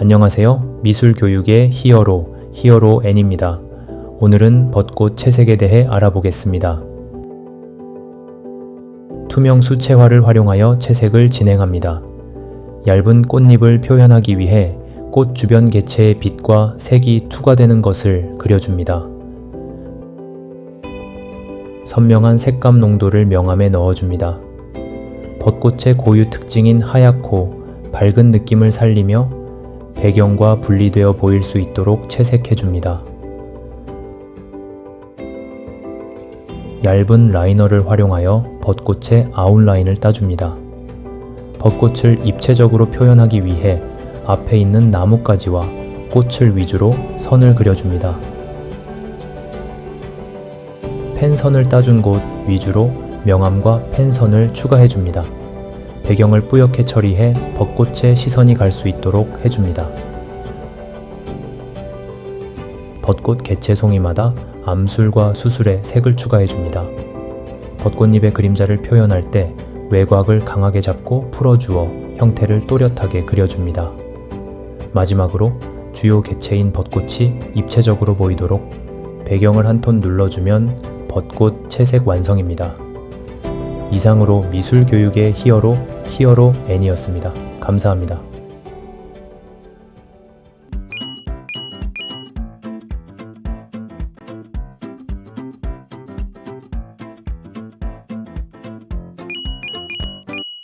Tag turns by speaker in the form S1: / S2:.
S1: 안녕하세요. 미술 교육의 히어로, 히어로 N입니다. 오늘은 벚꽃 채색에 대해 알아보겠습니다. 투명 수채화를 활용하여 채색을 진행합니다. 얇은 꽃잎을 표현하기 위해 꽃 주변 개체의 빛과 색이 투과되는 것을 그려줍니다. 선명한 색감 농도를 명암에 넣어줍니다. 벚꽃의 고유 특징인 하얗고 밝은 느낌을 살리며 배경과 분리되어 보일 수 있도록 채색해줍니다. 얇은 라이너를 활용하여 벚꽃의 아웃라인을 따줍니다. 벚꽃을 입체적으로 표현하기 위해 앞에 있는 나뭇가지와 꽃을 위주로 선을 그려줍니다. 펜선을 따준 곳 위주로 명암과 펜선을 추가해줍니다. 배경을 뿌옇게 처리해 벚꽃의 시선이 갈 수 있도록 해줍니다. 벚꽃 개체 송이마다 암술과 수술에 색을 추가해줍니다. 벚꽃잎의 그림자를 표현할 때 외곽을 강하게 잡고 풀어주어 형태를 또렷하게 그려줍니다. 마지막으로 주요 개체인 벚꽃이 입체적으로 보이도록 배경을 한 톤 눌러주면 벚꽃 채색 완성입니다. 이상으로 미술 교육의 히어로 히어로 N이었습니다. 감사합니다.